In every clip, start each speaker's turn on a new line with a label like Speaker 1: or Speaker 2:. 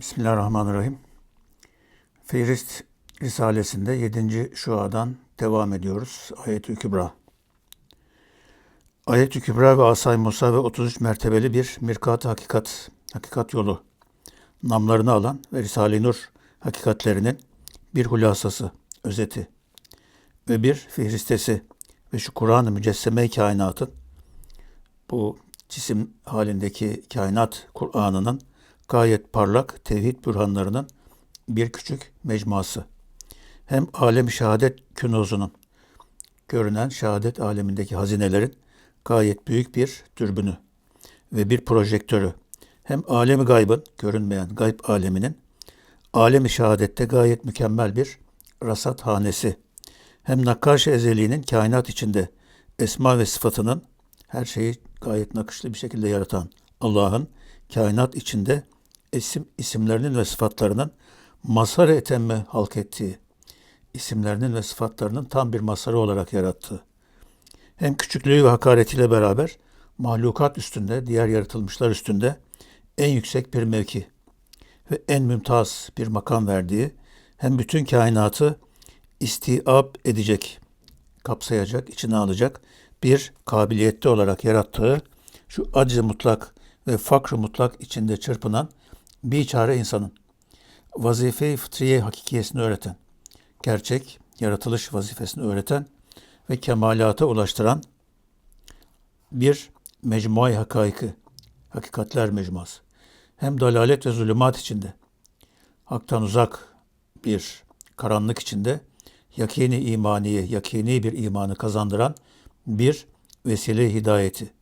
Speaker 1: Bismillahirrahmanirrahim. Feyrist Risalesi'nde 7. şuadan devam ediyoruz. Ayet-i Kübra. Ayet-i Kübra ve Asay Musa ve 33 mertebeli bir mirkat hakikat, hakikat yolu namlarını alan ve Risale-i Nur hakikatlerinin bir hulasası, özeti ve bir fihristesi ve şu Kur'an-ı Mücesseme kainatın bu cisim halindeki kainat Kur'an'ının gayet parlak tevhid bürhanlarının bir küçük mecmuası. Hem alem şehadet künuzunun görünen şehadet alemindeki hazinelerin gayet büyük bir dürbünü ve bir projektörü. Hem alemi gaybın, görünmeyen gayb aleminin alemi şehadette gayet mükemmel bir rasat hanesi. Hem nakkaş ezeliğinin kainat içinde esma ve sıfatının her şeyi gayet nakışlı bir şekilde yaratan Allah'ın kainat içinde isim isimlerinin ve sıfatlarının mazhar etemme halk ettiği, isimlerinin ve sıfatlarının tam bir mazharı olarak yarattığı, hem küçüklüğü ve hakaretiyle beraber mahlukat üstünde, diğer yaratılmışlar üstünde en yüksek bir mevki ve en mümtaz bir makam verdiği, hem bütün kainatı istiab edecek, kapsayacak, içine alacak bir kabiliyette olarak yarattığı şu acı mutlak ve fakr mutlak içinde çırpınan bir çare insanın vazife-i fıtriye hakikiyesini öğreten, gerçek yaratılış vazifesini öğreten ve kemalata ulaştıran bir mecmuay hakaiki, hakikatler mecmuası. Hem dalalet ve zulümat içinde, haktan uzak bir karanlık içinde yakini imaniye, yakini bir imanı kazandıran bir vesile hidayeti.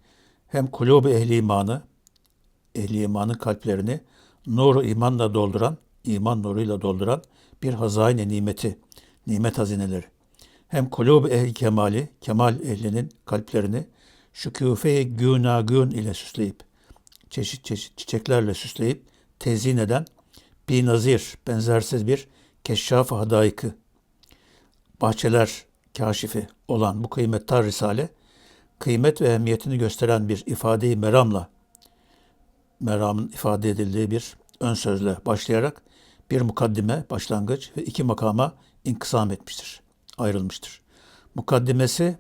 Speaker 1: Hem kulub ehli imanı, ehli imanın kalplerini nuru imanla dolduran, iman nuruyla dolduran bir hazine nimeti, nimet hazineleri. Hem kulub ehli kemali, kemal ehlinin kalplerini şükûfe-i günagün ile süsleyip, çeşit çeşit çiçeklerle süsleyip tezyin eden bir nazir, benzersiz bir keşşaf hadaikı, bahçeler kaşifi olan bu kıymettar risale, kıymet ve ehemmiyetini gösteren bir ifadeyi meramla meramın ifade edildiği bir ön sözle başlayarak bir mukaddime, başlangıç ve iki makama inkısam etmiştir, ayrılmıştır. Mukaddimesi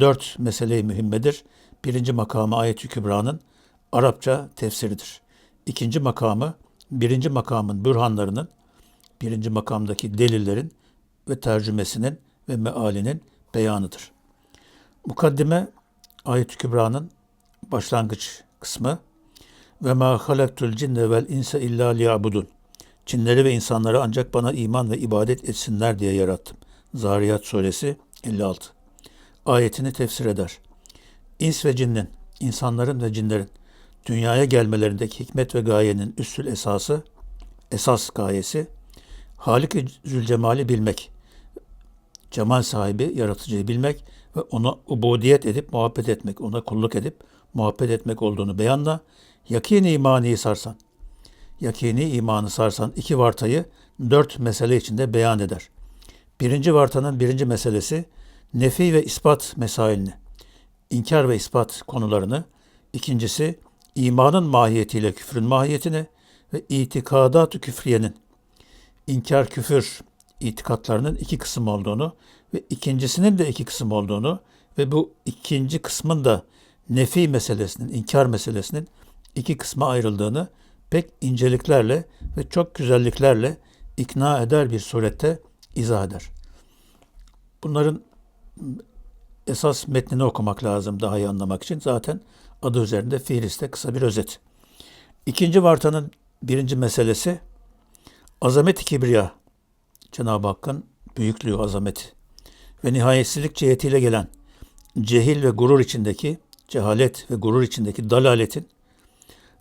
Speaker 1: dört meseleyi mühimmedir. Birinci makamı Ayet-i Kübra'nın Arapça tefsiridir. İkinci makamı, birinci makamın bürhanlarının, birinci makamdaki delillerin ve tercümesinin ve mealinin beyanıdır. Mukaddime Ayet-i Kübra'nın başlangıç kısmı ve ma halaktul cinne vel insa illa liyabudun. Cinleri ve insanları ancak bana iman ve ibadet etsinler diye yarattım. Zariyat suresi 56. Ayetini tefsir eder. İns ve cinnin, insanların ve cinlerin dünyaya gelmelerindeki hikmet ve gayenin üstül esası, esas gayesi, Halik-i Zülcemal'i bilmek, cemal sahibi, yaratıcıyı bilmek ve ona ubudiyet edip muhabbet etmek, ona kulluk edip muhabbet etmek olduğunu beyanla yakini imaniyi sarsan, yakini imanı sarsan iki vartayı dört mesele içinde beyan eder. Birinci vartanın birinci meselesi nefi ve ispat mesailini, inkar ve ispat konularını, ikincisi imanın mahiyetiyle küfrün mahiyetini ve itikadat-ı küfriyenin, inkar küfür itikatlarının iki kısım olduğunu ve ikincisinin de iki kısım olduğunu ve bu ikinci kısmın da nefi meselesinin, inkar meselesinin iki kısma ayrıldığını pek inceliklerle ve çok güzelliklerle ikna eder bir surette izah eder. Bunların esas metnini okumak lazım daha iyi anlamak için. Zaten adı üzerinde fiiliste kısa bir özet. İkinci vartanın birinci meselesi azamet-i kibriya. Cenab-ı Hakk'ın büyüklüğü, azameti ve nihayetsizlik cihetiyle gelen cehil ve gurur içindeki, cehalet ve gurur içindeki dalaletin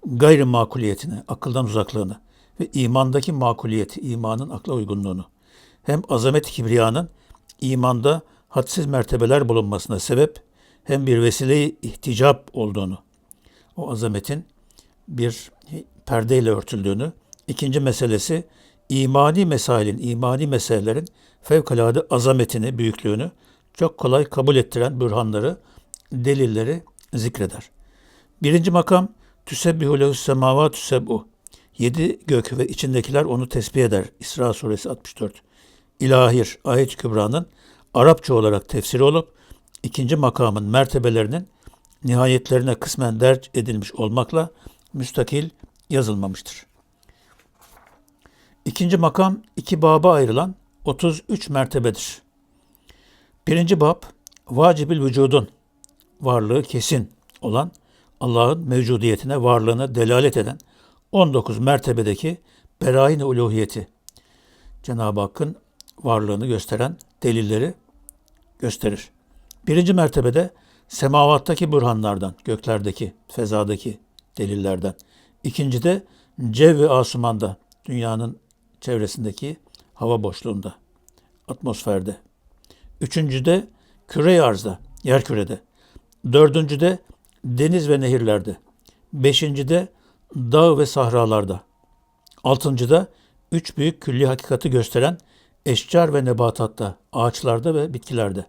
Speaker 1: gayri makuliyetini, akıldan uzaklığını ve imandaki makuliyeti, imanın akla uygunluğunu, hem azamet-i kibriyanın imanda hadsiz mertebeler bulunmasına sebep, hem bir vesile ihticap olduğunu, o azametin bir perdeyle örtüldüğünü, ikinci meselesi imani mesailin, imani meselelerin fevkalade azametini, büyüklüğünü çok kolay kabul ettiren bürhanları, delilleri zikreder. Birinci makam tüsebbihu lehu semavatü seb'u. Yedi gök ve içindekiler onu tesbih eder. İsra suresi 64. İlahir ayet-i kübranın Arapça olarak tefsiri olup ikinci makamın mertebelerinin nihayetlerine kısmen derc edilmiş olmakla müstakil yazılmamıştır. İkinci makam iki baba ayrılan 33 mertebedir. Birinci bab vacibül vücudun varlığı kesin olan Allah'ın mevcudiyetine, varlığına delalet eden 19 mertebedeki berahin uluhiyeti Cenab-ı Hakk'ın varlığını gösteren delilleri gösterir. Birinci mertebede semavattaki burhanlardan, göklerdeki, fezadaki delillerden. İkincide cev-i asumanda, dünyanın çevresindeki hava boşluğunda, atmosferde. Üçüncüde küre arzda, yer kürede. Dördüncüde deniz ve nehirlerde. Beşincide dağ ve sahralarda. Altıncıda üç büyük külli hakikati gösteren eşcar ve nebatatta, ağaçlarda ve bitkilerde.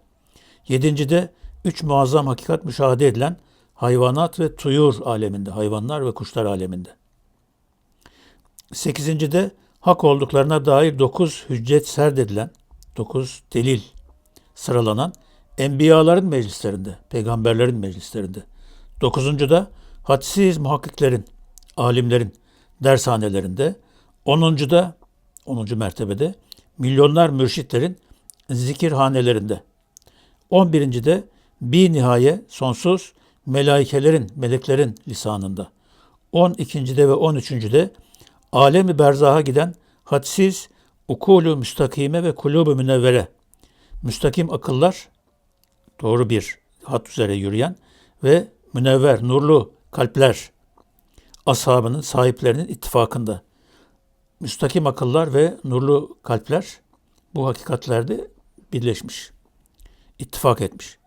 Speaker 1: Yedincide üç muazzam hakikat müşahede edilen hayvanat ve tuyur aleminde, hayvanlar ve kuşlar aleminde. Sekizincide hak olduklarına dair dokuz hüccet serdedilen, dokuz delil sıralanan enbiyaların meclislerinde, peygamberlerin meclislerinde. Dokuzuncuda hadsiz muhakkiklerin, alimlerin dershanelerinde. Onuncuda, onuncu mertebede milyonlar mürşitlerin zikirhanelerinde. On birincide bir nihaye sonsuz melaikelerin, meleklerin lisanında. On ikincide ve on üçüncüde alemi berzaha giden hadsiz ukulu müstakime ve kulubu münevvere. Müstakim akıllar, doğru bir hat üzere yürüyen ve münevver, nurlu kalpler ashabının, sahiplerinin ittifakında. Müstakim akıllar ve nurlu kalpler bu hakikatlerde birleşmiş, ittifak etmiş.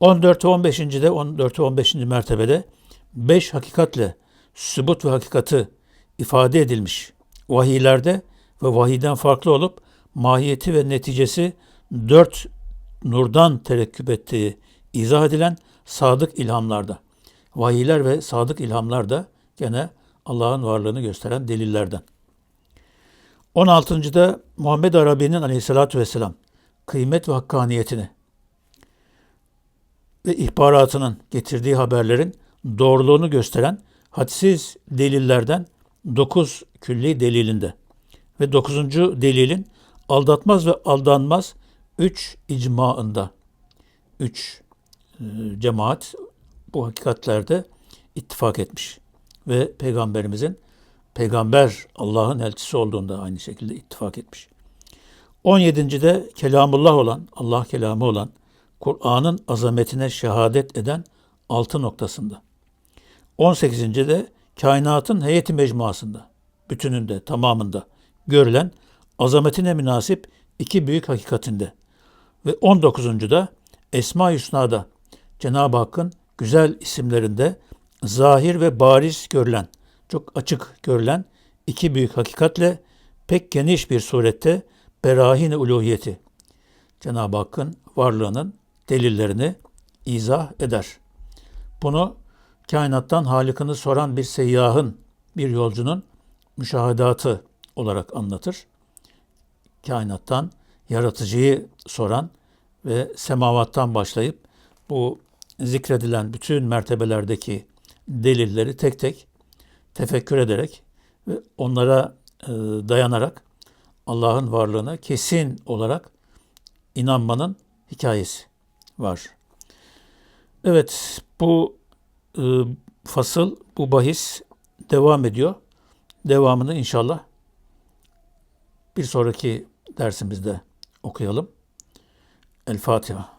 Speaker 1: 14 ve 15. de 14 ve 15. mertebede 5 hakikatle sübut ve hakikati ifade edilmiş. Vahiylerde ve vahiyden farklı olup mahiyeti ve neticesi dört nurdan terekküp ettiği izah edilen sadık ilhamlarda. Vahiyler ve sadık ilhamlar da gene Allah'ın varlığını gösteren delillerden. 16. Muhammed Arabi'nin aleyhissalatü vesselam kıymet ve hakkaniyetini ve ihbaratının getirdiği haberlerin doğruluğunu gösteren hadsiz delillerden 9 külli delilinde ve 9. delilin aldatmaz ve aldanmaz 3 icmaında 3 e, cemaat bu hakikatlerde ittifak etmiş ve peygamberimizin peygamber Allah'ın elçisi olduğunda aynı şekilde ittifak etmiş. 17. de kelamullah olan, Allah kelamı olan Kur'an'ın azametine şehadet eden altı noktasında. 18. de kainatın heyeti mecmuasında, bütününde, tamamında görülen azametine münasip iki büyük hakikatinde. Ve 19. da Esma-i Hüsna'da Cenab-ı Hakk'ın güzel isimlerinde zahir ve bariz görülen, çok açık görülen iki büyük hakikatle pek geniş bir surette berahin uluhiyeti Cenab-ı Hakk'ın varlığının delillerini izah eder. Bunu kainattan Halık'ını soran bir seyyahın, bir yolcunun müşahedatı olarak anlatır. Kainattan yaratıcıyı soran ve semavattan başlayıp bu zikredilen bütün mertebelerdeki delilleri tek tek tefekkür ederek ve onlara e, dayanarak Allah'ın varlığına kesin olarak inanmanın hikayesi var. Evet, bu e, fasıl, bu bahis devam ediyor. Devamını inşallah bir sonraki dersimizde okuyalım. El Fatiha.